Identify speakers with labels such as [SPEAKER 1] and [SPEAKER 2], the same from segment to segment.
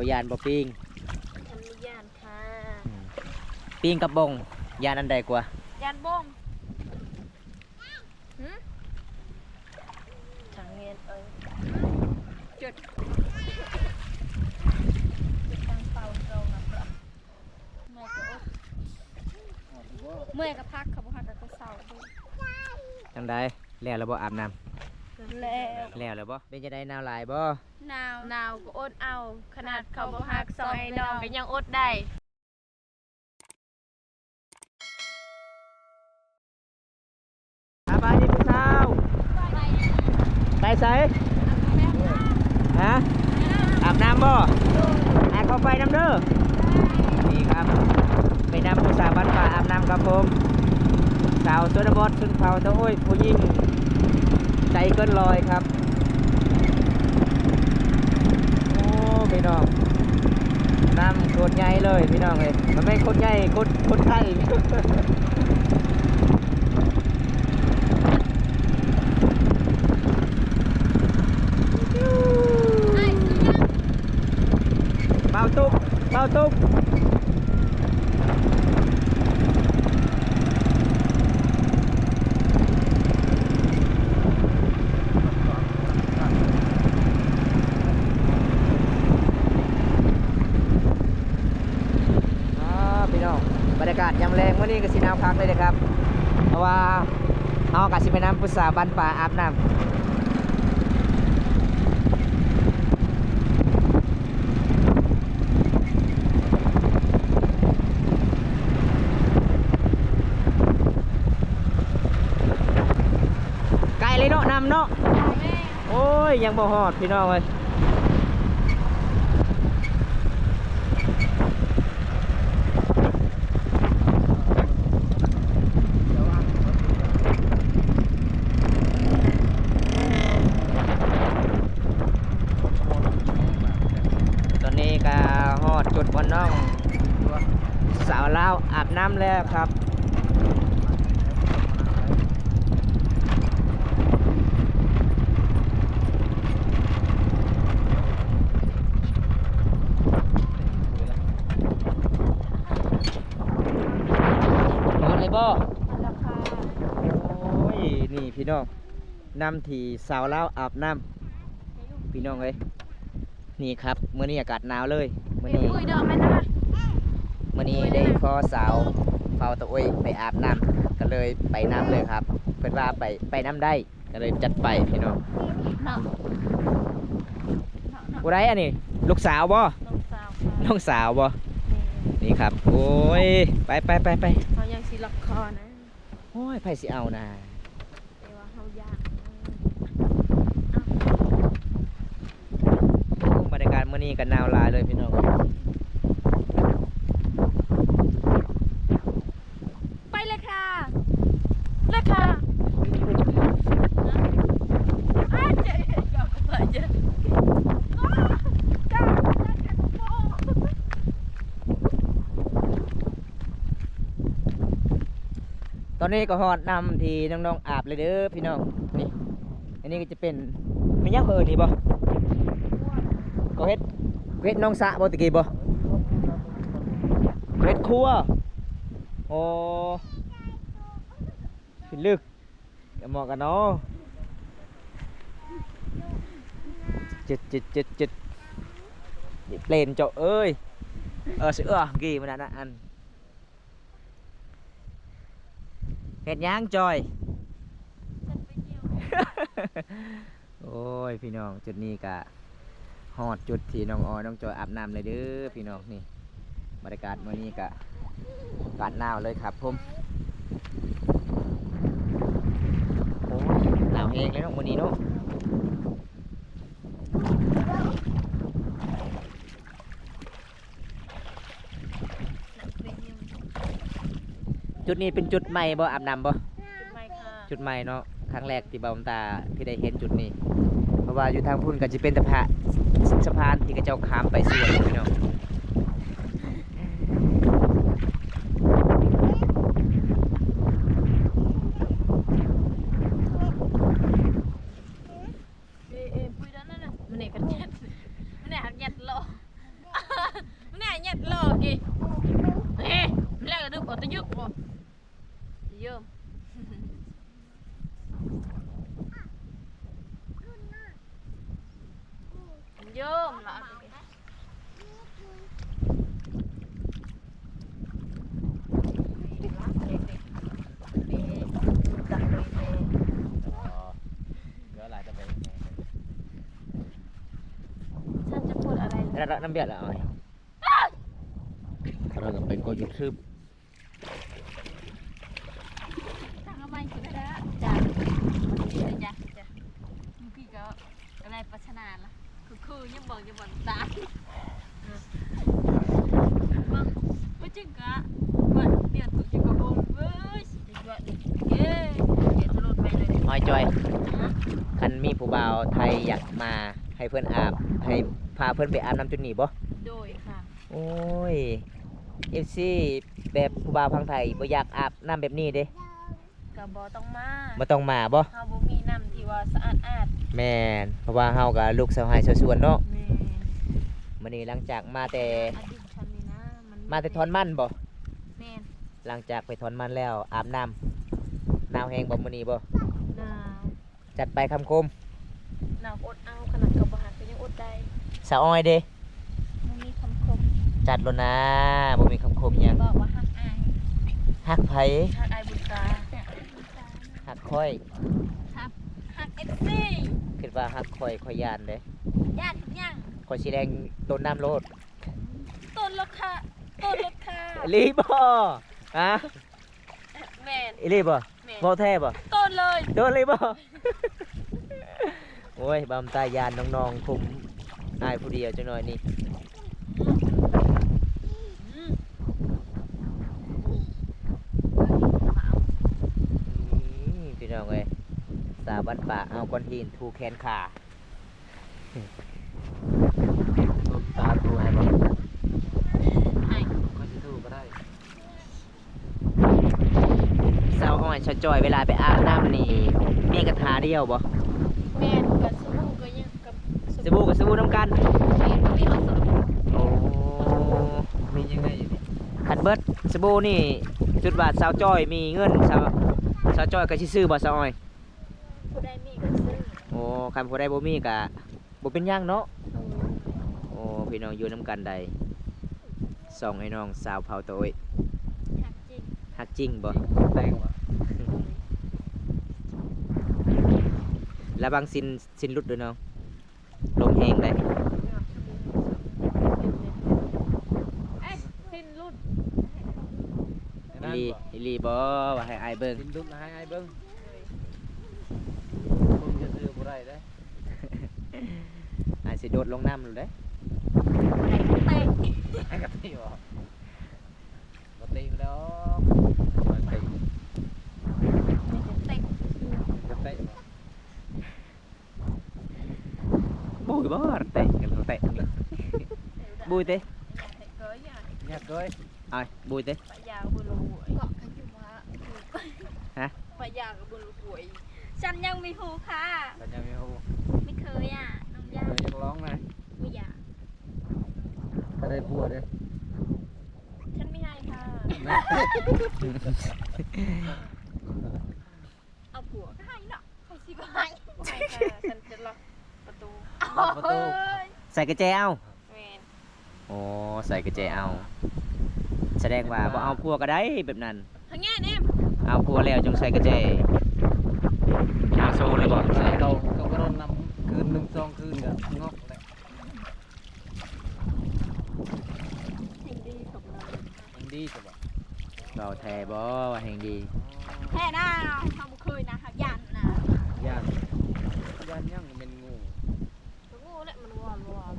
[SPEAKER 1] บ่ยานบ่ปิ้ง
[SPEAKER 2] ฉันมียานค่ะ
[SPEAKER 1] ปิ้งกับบงยานอันใดกว่า
[SPEAKER 2] ยานบงหืมทางเงินเอ้ยจุดตั้งเป่าตรงนะปะเมื่อยก็อดเมื่อยก็พักเขาบอกพักก็เศร้าด้วย
[SPEAKER 1] จังใดแล้วแล้วบ่อาบน้ำ
[SPEAKER 2] แล้ว
[SPEAKER 1] แล้วแล้วบ่เป็นจังไดหนาวหลายบ่
[SPEAKER 2] หนาวหนาวก็อดเอา ขนาดเขาบอกหักซอยน้องก็ยังอดได้
[SPEAKER 1] อาบายนี่ผู้สาวไปไสฮะอาบน้ำบ่อาเข้าไปน้ำเด้อนี่ครับไปนำผู้สาวบ้านป่าอาบน้ำครับผมสาวชนบทชนเผ่าตะโอ้ยผู้หญิง ใจเกินลอยครับ โอ้พี่น้องน้ำโคตรใหญ่เลยพี่น้องเลยมันไม่โคตรใหญ่โคตรโคตรไทย เบาตุกเบาตุกอ่าพี่น้องบรรยากาศยามแรงวันนี้ก็สีน้ำพักเลยนะครับ เพราะว่าเอากะ สิไปน้ำพุทราบ้านป่าอาบน้ำไกลเลยเนาะนำเนาะโอ้ย ยังบ่ฮอดพี่น้องเลยตอนนี้ก็ฮอดจุดบอนน้อง สาวลาวอาบน้ำแล้วครับนอนเลยบ่
[SPEAKER 2] ราคา
[SPEAKER 1] โอ้ย นี่พี่น้องน้ำที่สาวเล่าวอาบน้ำพี่น้องเอ้ยนี่ครับเมื่อนี้อากาศหนาวเลยเมื่อนี้
[SPEAKER 2] อุ้ยเด้อแม่นะ
[SPEAKER 1] เมื่อนี้ได้พอสาวเฝ้าตะโอ้ยไปอาบน้ำก็เลยไปน้ำเลยครับ เพื่อนว่าไปไปน้ำได้ก็เลยจัดไปพี่น้อง
[SPEAKER 2] เนาะ
[SPEAKER 1] ผู้ใดอันนี้ลูกสาวบ่
[SPEAKER 2] น้องสาวค่ะ
[SPEAKER 1] น้องสาวบ่นี่ครับ โอ้ยไปไปไปไป
[SPEAKER 2] เขายังสิล็อกคอนะ
[SPEAKER 1] โอ้ยไผสิเอานะ
[SPEAKER 2] แต่ว่าเขายาก
[SPEAKER 1] บรรยากาศมื่อนี้กันหนาวหลายเลยพี่น้อง
[SPEAKER 2] ไปเลยค่ะเลยค่ะอ้าวเจ๊เดี๋ยวก็ไปเจ๊อ้าวจ้าจ้าจ้าโม่
[SPEAKER 1] ต อนนี้ก็ฮอดนำที่น้องๆอาบเลยเด้อพี่น้องนี่ อันนี้ก็จะเป็นไม่ยักเอินนี่บ่ก็เฮ็ดเฮ็ดน้องสะบ่ตะกี้บ่เฮ็ดครัวโอ้พิลึกเหมาะกันเนาะจิตจิตจิตจิตเปลนเจาเอ้ยเออเสือกี่มันนั่นนะอัน เห็ดย่างจอย โอ้ยพี่น้องจุดนี้กะหอดจุดที่น้องออยน้องจอยอาบน้ำเลยเด้อพี่น้องนี่บรรยากาศมื้อนี้กะอากาศหนาวเลยครับผมโอ้หนาวเองเลยเนาะมื้อนี้เนาะ จุดนี้เป็นจุดใหม่บ่อาบน้ำบ่
[SPEAKER 2] ไม่ค่ะ
[SPEAKER 1] จุดใหม่เนาะครั้งแรกที่เบาตาที่ได้เห็นจุดนี้ เพราะว่าอยู่ทางพุ่นก็จะเป็นสะพานสะพานที่กระเจ้าข้ามไปสวนพี่น้อง
[SPEAKER 2] เอ๊ะเอ๊ะปุ้ยด้านนั้นน่ะมันเนี่ยกันยัดมันเนี่ยหักยัดโล แน่ยัดหลอกอีเฮ้แรกก็ดึกออกตะยึกบ่เยิ่ม เยิ่มละ
[SPEAKER 1] เดี๋ยวหลายจะไป
[SPEAKER 2] ฉันจะพูดอะไร
[SPEAKER 1] แล้วน้ำเบียดละอ้อยเราก็เป็นกดยูทูบ
[SPEAKER 2] ทางเอาไม้กินได้จ้ะจ้ะจ้ะจ้ะเมื่อกี้ก็อะไรปัชนาละ คือคือยังบอกยังบอกตาบังไม่จริงกะบัดเปลี่ยนตัวจริงกะบงเว้ยสิจะดิเย้เดี๋ยวจะลดไปเลย
[SPEAKER 1] อ้อยจอยคันมีผู้บ่าวไทยอยากมาให้เพื่อนอาบให้พาเพื่อนไปอาบน้ำจุดนี้บ่
[SPEAKER 2] โดยค่ะ
[SPEAKER 1] โอ้ยเอฟซีแบบผู้บ่าวพังไทยบ่อยากอาบน้ำแบบนี้เด้
[SPEAKER 2] กะบอต้องมา
[SPEAKER 1] บ่ต้องมาบ่
[SPEAKER 2] เฮาบ่มีน้ำที่ว่าสะอาดอาด
[SPEAKER 1] แม่นเพราะว่าเฮาก็ลูกสาวไห้สาวสวนเนาะ
[SPEAKER 2] แม่
[SPEAKER 1] มื้อนี้หลังจากมาแต่
[SPEAKER 2] อดีตฉันนี่นะมัน
[SPEAKER 1] มาแต่ทอนมันบ่
[SPEAKER 2] แม่น
[SPEAKER 1] หลังจากไปทอนมันแล้วอาบน้ำหนาวแห้งบ่มื้อนี้บ่
[SPEAKER 2] หนาว
[SPEAKER 1] จัดไปคำคม
[SPEAKER 2] หนาวอดเอาขนาดกับบ่หักก็ยังอดได้
[SPEAKER 1] สาวอ้อยเด้
[SPEAKER 2] มันมีคำคม
[SPEAKER 1] จัดแล้วนะบ่มีคำคมหยัง
[SPEAKER 2] บอกว่าหักอาย
[SPEAKER 1] ฮักไผ
[SPEAKER 2] หักอายบุญตา
[SPEAKER 1] ฮักค่อย
[SPEAKER 2] ครับหัก เอฟซี
[SPEAKER 1] คิดว่าฮักค่อยค่อยย่านเด้
[SPEAKER 2] ญาติทุกอย่าง
[SPEAKER 1] ค่อยสิแดงโดนน้ำโลด
[SPEAKER 2] ต้นราคาต้นราคา
[SPEAKER 1] อีหลีบ่ฮะ
[SPEAKER 2] แม่น
[SPEAKER 1] อีหลีบ่
[SPEAKER 2] แม่น
[SPEAKER 1] บ่แท้บ่
[SPEAKER 2] ต้นเลย
[SPEAKER 1] โดนเลยบ่โอ้ยบำตายานน้องๆผมอายผู้เดียวจังหน่อยนี่
[SPEAKER 2] อืม
[SPEAKER 1] อืมพี่น้องเอ้ยสาว บ้านป่าเอาก้อนหินทูแขนขาตบตาทูให้บ่
[SPEAKER 2] ไอ้
[SPEAKER 1] ก็สิทูก็ได้สาวอ้อยชะจอยเวลาไปอาบน้ำนี่มีกระทาเดียวบ่
[SPEAKER 2] แม่นกับสบู่ก็ยังกับ
[SPEAKER 1] สบู่กับสบู่น้ำกัน
[SPEAKER 2] แม่นบ่มีเอาสบู่
[SPEAKER 1] โอ้มียังไงคันเบิดสบู่นี่จุดบาทสาวจ้อยมีเงินสาวสาวจ้อยก็สิซื้อบ่สาวอ้อย
[SPEAKER 2] ผู้ใดมีก็ซื้อ
[SPEAKER 1] โอ้ คันผู้ใดบ่มีก็บ่เป็นหยังเนาะโอ้พี่น้องอยู่นํกันใดส่องให้น้องสาวเผาโตย
[SPEAKER 2] หักจริง
[SPEAKER 1] ฮักจริงบ่
[SPEAKER 3] แต่งวะ
[SPEAKER 1] แล้วบางสินสินรุดด้วยน้องลมแห้งได้
[SPEAKER 2] เอ้ยสิ้นรุ่น
[SPEAKER 1] อีหลีอีหลีบ่ว่าให้อายเบิ่ง
[SPEAKER 3] กินดุนะให้ไอ้เบิ้งมึงจะซื้อบ่ ได้ได้
[SPEAKER 1] อายสิโดดลงน้ำเลยเด้
[SPEAKER 2] เตะ
[SPEAKER 3] ให้กะทิบ่บ่ตีไปแล้วบ่ตี
[SPEAKER 2] เตะ
[SPEAKER 3] บ่เตะบ่
[SPEAKER 1] บุยบ่เตะกันเตะนี่บุยเตะ
[SPEAKER 2] เตะเกยอะ
[SPEAKER 3] เนี่ยเคย
[SPEAKER 1] อายบุยเตะ
[SPEAKER 2] ปะยางบุญลูกเกาะกันอยู่มา
[SPEAKER 1] ฮะ
[SPEAKER 2] ปะยางกับบุญลูกหวยฉันยังไม่ฮู้ค่ะ
[SPEAKER 3] แต่ยังไม่ฮู้
[SPEAKER 2] ไม่เคยอะน้องยา
[SPEAKER 3] เคยอยากร้องเลย
[SPEAKER 2] ไม่อยาก
[SPEAKER 3] ถ้าได้ผัว เด้อ
[SPEAKER 2] ฉันไม่ให้ค่ะ เอาผัวก็ให้เนาะให้สิบให้ไม่ค่ะฉันจะล็อกประตู
[SPEAKER 3] ล็อกประตู
[SPEAKER 1] ใส่กระเจเอา
[SPEAKER 2] แมน
[SPEAKER 1] โอ้ใส่กระเจเอา แสดงว่าบ่เอาพัวก็ได้แบบนั้น
[SPEAKER 2] ทางแง่เนี่ย
[SPEAKER 1] เอาพัวแล้วจงใส่กระเจเอาโซ่เลยบ่
[SPEAKER 3] ใส่เขาเขาก็นอนนำคืนหนึ่งสองคืนก็งอกแหละ
[SPEAKER 2] สิ่งดีของเรา
[SPEAKER 3] ยังดีจ้ะบ่
[SPEAKER 1] เบาแท้บ่ว่าแห่งดี
[SPEAKER 2] แค่หน้าทำเคยนะคะยันนะ
[SPEAKER 3] ย่านย่านยังเป็นงู
[SPEAKER 2] ตัวงูแหละมันวอนวอน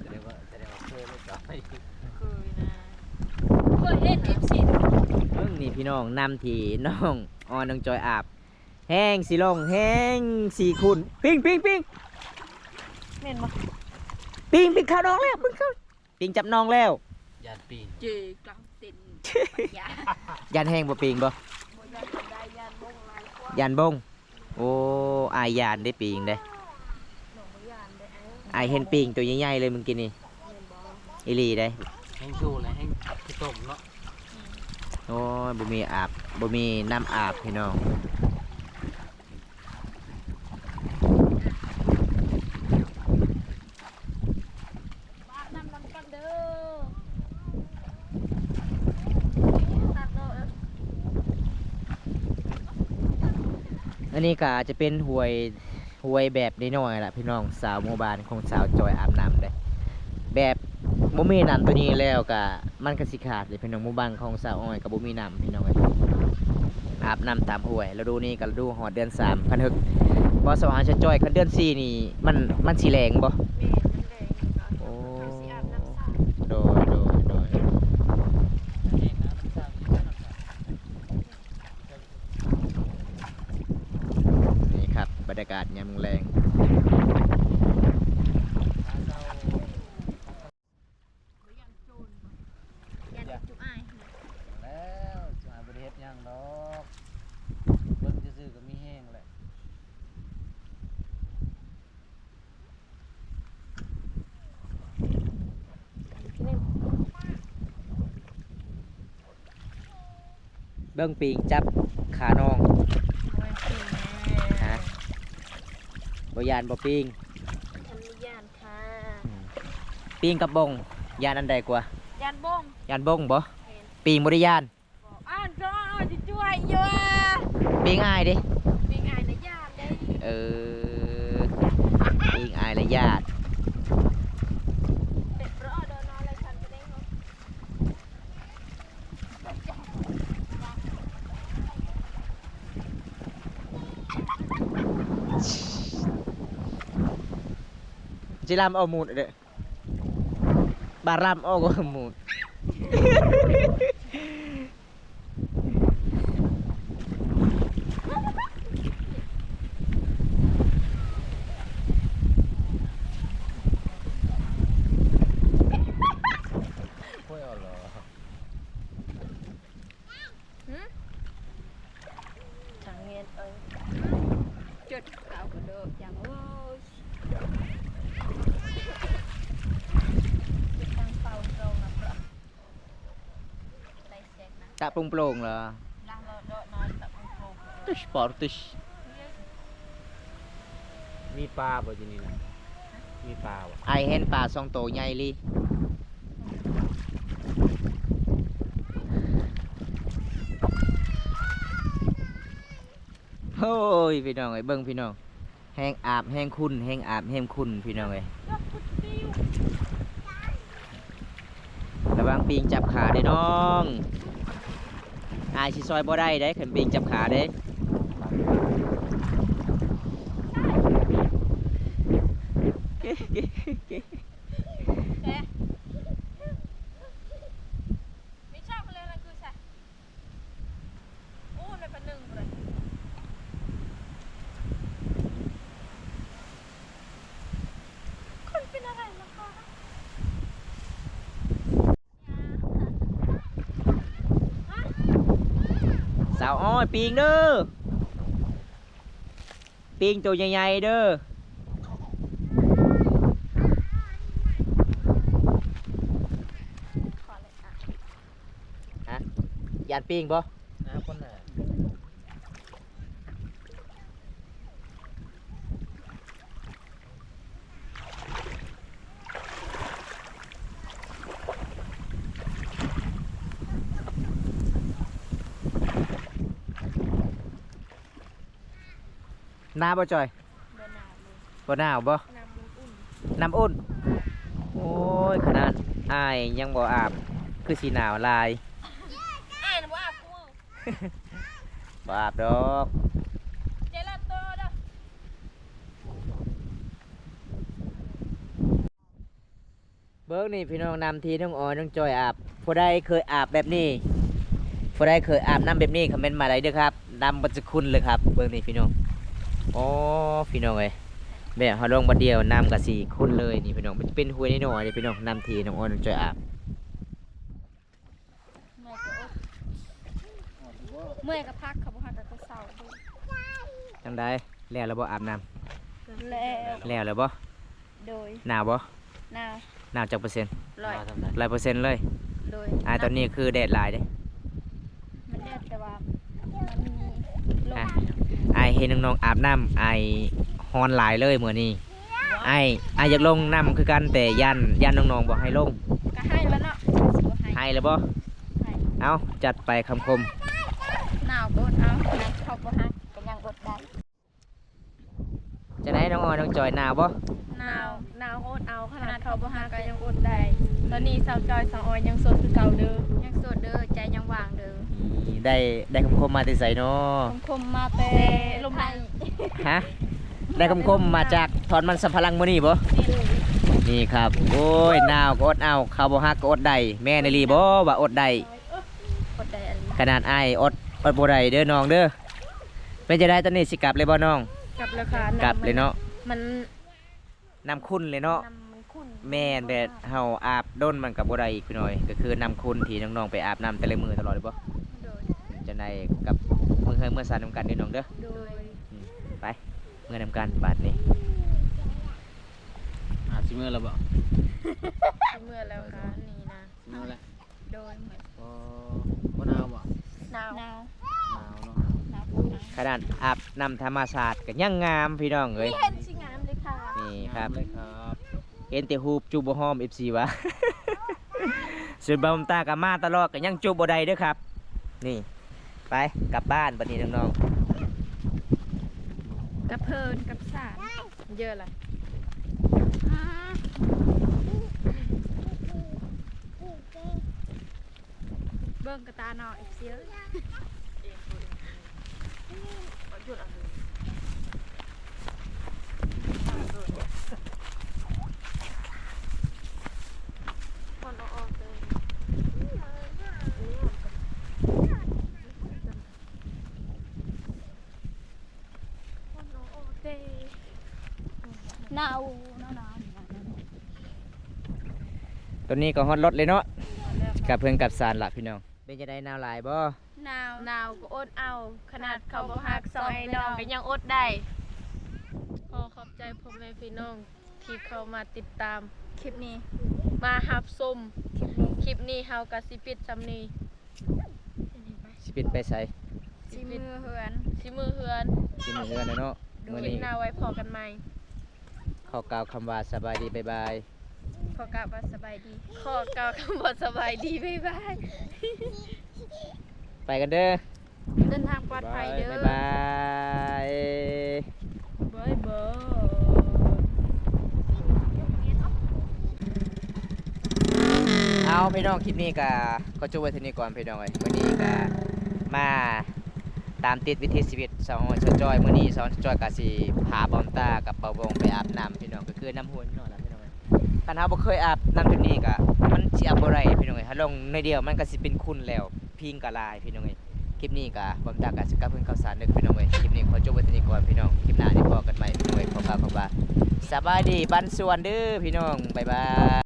[SPEAKER 3] แสดงว่าแสดงว่าเคยไม่ตาย
[SPEAKER 2] เคยนะเคยเห็นเอฟซี
[SPEAKER 1] เบิ่งนี่พี่น้องนำที่น้องออนน้องจอยอาบ แห้งสีลงแห้งสีขุนปิ้งปิ้งปิ้ง
[SPEAKER 2] เห็นปะ
[SPEAKER 1] ปิ้งปิ้งเข้าน้องแล้วปิ้งเข้าปิ้งจับน้องแล้ว
[SPEAKER 3] ย่านปีน
[SPEAKER 2] เจกลางเต็นยา
[SPEAKER 1] ยันแห้งบ่ปิ้งบ่
[SPEAKER 2] บ่ยันได้ยันบงลายกว่า
[SPEAKER 1] ยันบงโอ้อายยานได้ปิ้งได้
[SPEAKER 2] หนูบ่ยันได้เอ้
[SPEAKER 1] อายเห็นปิ้งตัวใหญ่ๆเลยมึงกินนี่
[SPEAKER 2] แอี
[SPEAKER 1] หลีได้
[SPEAKER 3] แห้งชูเลยแห้งขี้ต้มเนาะ
[SPEAKER 1] โอ้ยบ่มีอาบบ่มีน้ำอาบพี่น้อง
[SPEAKER 2] บ้านน้ำน้ำกันเด้อตัดเนาะ
[SPEAKER 1] อันนี้ก็จะเป็นหวยหวยแบบน้อยๆล่ะพี่น้องสาวโมบานของสาวจอยอาบน้ำได้แบบบ่มีน้ำตัวนี้แล้วก็มันก็สิขาดเลยพี่น้องหมู่บ้านของสาวอ้อยกับบ่มีน้ำพี่น้องอาบน้ำตามห้วยแล้วดูนี่ก็ดูหอดเดือน3คันหึกบ่สว่างจะจอยกันเดือน4นี่มันมันสีแรงบ่
[SPEAKER 2] แม่มันแดงอยู่ก่อน
[SPEAKER 1] โอ้
[SPEAKER 2] เอาสิอาบน้ำสา
[SPEAKER 1] โดยโดยโดย
[SPEAKER 3] แห้งน้ำสร้างที่น้ำสร้าง
[SPEAKER 1] นี่ครับบรรยากาศยามแรง
[SPEAKER 2] ยันโจรยันจุอ้าย
[SPEAKER 3] แล้วจะหาบริเฮ็ดหยังดอกเบิ่งซื่อๆก็มีแห้งแหละ
[SPEAKER 1] เบิ้งปิงจับขาน้อง
[SPEAKER 2] โอ้ยสิ
[SPEAKER 1] ฮะบยานบ่ปิง
[SPEAKER 2] ฉันมียานค่ะ
[SPEAKER 1] ปิงกับบงยานอันใดกว่า
[SPEAKER 2] ยันบ้ง
[SPEAKER 1] ยานบงบ่
[SPEAKER 2] เห็น
[SPEAKER 1] ปิงบ่ได้ยาน
[SPEAKER 2] บอกอ่านก็จะช่วยเยอะ
[SPEAKER 1] ปิงอายเดิ
[SPEAKER 2] มีไงนะยานได้
[SPEAKER 1] เออปิงอายและญาติ
[SPEAKER 2] เด็กรอเดินนอนเลยฉันจะได้เขา
[SPEAKER 1] จิลามเอามูดเด้อบารามเอาก็มูด
[SPEAKER 3] ค่อยเอาเหรอ
[SPEAKER 2] ช่างเงียนเอ้ยจุดเก่าก็เด้ออย่างโอ้ยจุดตั้งเป่าเรานะเปล่าไล่เสร็จนะ
[SPEAKER 1] ตะปรุงโปร่งเหรอ
[SPEAKER 2] Lah lo lo nós tak mampu.
[SPEAKER 1] ตุชปอร์ตุช
[SPEAKER 3] มีปลาบ่ที่นี่นะมีปลาบ่
[SPEAKER 1] ไอเห็นปลาสองโตวใหญ่ลีโอ้ยพี่น้องเอ้ยเบิ่งพี่น้องแห้งอาบแห้งคุณแห้งอาบแห้งคุณพี่น้องเอ้ย
[SPEAKER 2] Ya putih.
[SPEAKER 1] ระวังปิงจับขาเด้น้อง อายสิซอยบ่ได้ได้ขันปีงจับขาเด้
[SPEAKER 2] Eh. Mi chop lên là cứ sao? Ô, này phần nừng rồi. คนเป็นอะไรล่ะคะ
[SPEAKER 1] สาวอ้อยปิงเด้อปิงตัวใหญ่ๆเด้อ
[SPEAKER 2] ขอเลยค่ะ
[SPEAKER 1] ยานปิงบ่
[SPEAKER 3] น้ำคนน่ะ
[SPEAKER 1] ห น้าบ่จอย
[SPEAKER 2] เบอร์หนาวเลย
[SPEAKER 1] บ่หนาวบ่
[SPEAKER 2] น้ำมันอุ่น
[SPEAKER 1] น้ำอุ่น โอ้ยขนาดอายยังบ่อาบ คือสีหนาวหลาย
[SPEAKER 2] อ่านว่ากู
[SPEAKER 1] บ่อาบดอก
[SPEAKER 2] เจลาโต้เด้อ
[SPEAKER 1] เบิ้งนี่พี่น้องนำทีน้องออยน้องจอยอาบผู้ใดเคยอาบแบบนี้ผู้ใดเคยอาบน้ำแบบนี้คอมเมนต์มาได้เด้อครับดำบัจะคุณเลยครับ เบิ้งนี่พี่น้อง โอ้พี่น้องเอ้ยแบบเขาลงมาเดียวน้ำกับสีคุณเลยนี่พี่น้องมันจะเป็นห้วยน้อยๆนี่พี่น้องนำทีน้องออยน้องจอยอาบ
[SPEAKER 2] เมื่อยก็อดเมื่อยก็พักเขาบอกว่าแต่ก็เศร้าดู
[SPEAKER 1] จังได้แล้วแล้วบ่อาบน้
[SPEAKER 2] แล้วำ
[SPEAKER 1] แล้วแล้วบ่
[SPEAKER 2] โดย
[SPEAKER 1] หนาวบ่
[SPEAKER 2] หนาว
[SPEAKER 1] หนาวจักเปอร์เซ็นต์
[SPEAKER 2] ร้อย
[SPEAKER 3] มาทำไร
[SPEAKER 1] ร้อยเปอร์เซ็นต์เลย
[SPEAKER 2] โดย
[SPEAKER 1] อ่าตอนนี้คือแดดหลายเด้
[SPEAKER 2] มันแดดแต่ว่ามันมีลม
[SPEAKER 1] อะไอาย เห็นน้องๆอาบน้ำไอายฮอนหลายเลยมื้อนี้ไอายอายอยากลงน้ำคือกันแต่ยันยันน้องๆบอกให้ลง
[SPEAKER 2] ก็ให้แล้วเนาะสิบ่ให้
[SPEAKER 1] ให้เลยบ่
[SPEAKER 2] ให้
[SPEAKER 1] เอาจัดไปคำคม
[SPEAKER 2] หนาวก็อดเอาหนาวเขาบ่ฮักก็ยังอดได้
[SPEAKER 1] จะได้น้องออยน้องจอยหนาวบ่
[SPEAKER 2] หนาวหนาวอดเอาขนาดเขาบ่ฮักก็ยังอดได้ ตอนนี้สาวจอยสาวออยยังโสดคือเก่าเด้อยังโสดเด้อใจยังว่างเด้อ
[SPEAKER 1] นี่ได้ได้คำคมมาแต่ไสเนาะ
[SPEAKER 2] คมคมมาแต่ลมไทย
[SPEAKER 1] ฮะได้คำคมมาจากถอนมันสัมพลังมื้อนี้บ่
[SPEAKER 2] นี่เลย
[SPEAKER 1] นี่ครับ โอ้ยหนาวก็อดเอาข้าวบ่ฮักก็อดได้แม่นอีหลีบ่ว่าอดได้
[SPEAKER 2] อดได้อันนี้
[SPEAKER 1] ขนาดอ้ายอดอดบ่ได้เด้อน้องเด้อเป็นจะได้ตอนนี้สิกลับเลยบ่น้อง
[SPEAKER 2] กลับราคาก
[SPEAKER 1] ลับเลยเนาะ
[SPEAKER 2] มัน
[SPEAKER 1] น้ำคุณเลยเนาะ
[SPEAKER 2] น้ำมันขุ่น
[SPEAKER 1] แม่นแบบเฮาอาบด้นมันกับบ่ได้อีกพี่น้อย ก็คือน้ำคุณที่น้องๆไปอาบน้ำแต่ละมื้อตลอดเลยบ่
[SPEAKER 2] โดย
[SPEAKER 1] จะได้กับมื้อเฮือมื้อสานนํกันเด้อน้องเด้อ
[SPEAKER 2] โดย
[SPEAKER 1] อืมไปเมื่อนำกันบาดนี้
[SPEAKER 3] อะสิมือแล้วบ่
[SPEAKER 2] เมื่อแล้วค่ะนี่นะ
[SPEAKER 3] สิมือแล้ว
[SPEAKER 2] โดยเหมือน
[SPEAKER 3] โอ้บ่หนาวบ่
[SPEAKER 2] หนาวหนาว
[SPEAKER 3] หนาวเนาะ
[SPEAKER 2] หนาว
[SPEAKER 1] ขนาดอาบน้ำธรรมชาติก็ยังงามพี่น้องเอ้ย
[SPEAKER 2] เห็นสิงามเลยค่ะ
[SPEAKER 1] นี่ ครับ
[SPEAKER 3] งามเลยครับ
[SPEAKER 1] เห็นแต่ฮูปจูบบ่หอม FC วะส่วนบอมตากับมาตลอดก็ยังจูบบ่ได้เด้อครับ นี่ ไปกลับบ้านบัดนี้น้อง
[SPEAKER 2] กับเพลินกับสารเยอะเลยเบิ่งกระตาหน่อยเสียคนเอาออกเลยคนเอาออกเลยหนาวหนาวหนาว
[SPEAKER 1] ๆ ตัวนี้ก็ฮอตรถเลยเนาะกับเพื่อนกับสารละพี่น้อง เป็นจะได้หนาวหลายบ่
[SPEAKER 2] หนาวหนาวก็อดเอา ขนาดเขาบ่ฮักซอยน้องก็ยังอดได้ขอขอบใจพ่อแม่พี่น้อง ที่เข้ามาติดตาม คลิปนี้ มาหับชมคลิปนี้เฮาก็สิปิดซำนี้
[SPEAKER 1] สิปิดไปใส่
[SPEAKER 2] สิมือเฮือนสิมือเฮือน
[SPEAKER 1] สิมื้อเดือนแล้วเนาะมื้อ
[SPEAKER 2] คลิป
[SPEAKER 1] นี้
[SPEAKER 2] หน้าไว้พอกันใหม่
[SPEAKER 1] ขอกล่าวคำว่าสบายดีบ๊ายบาย
[SPEAKER 2] ขอกล่าวว่าสบายดี ขอกล่าวคำว่าสบายดีบ๊ายบาย
[SPEAKER 1] ไปกันเด้อ
[SPEAKER 2] เดินทางปลอดภัยเด้อ
[SPEAKER 1] บ๊ายบาย
[SPEAKER 2] บ๊ายบาย
[SPEAKER 1] เอาพี่น้องคลิปนี้ก็ก็จบไว้เท่านี้ก่อนพี่น้องเอ้ยมื้อนี้ก็มาตามติดวิถีชีวิตสาวชจอยมื้อนี้สาวชจอยก็สิพาบอมตากับเปาวงไปอาบน้ำพี่น้องก็คือน้ำห้วยพี่น้องล่ะ กันเฮาบ่เคยอาบน้ำจุดนี้ก็มันสิอาบบ่ได้พี่น้องเอ้ยถ้าลงในเดียวมันก็สิเป็นคุณแล้วพิงก็ลายพี่น้องเอ้ยคลิปนี้ก็บอมตากะสิกับเพิ่นข้าวสารเด้อพี่น้องเอ้ยคลิปนี้ขอจบไว้เท่านี้ก่อนพี่น้องคลิปหน้าได้พบกันใหม่พี่น้องเอ้ยขอกล่าวคำว่าสบายดีบันสวนเด้อพี่น้องบ๊ายบาย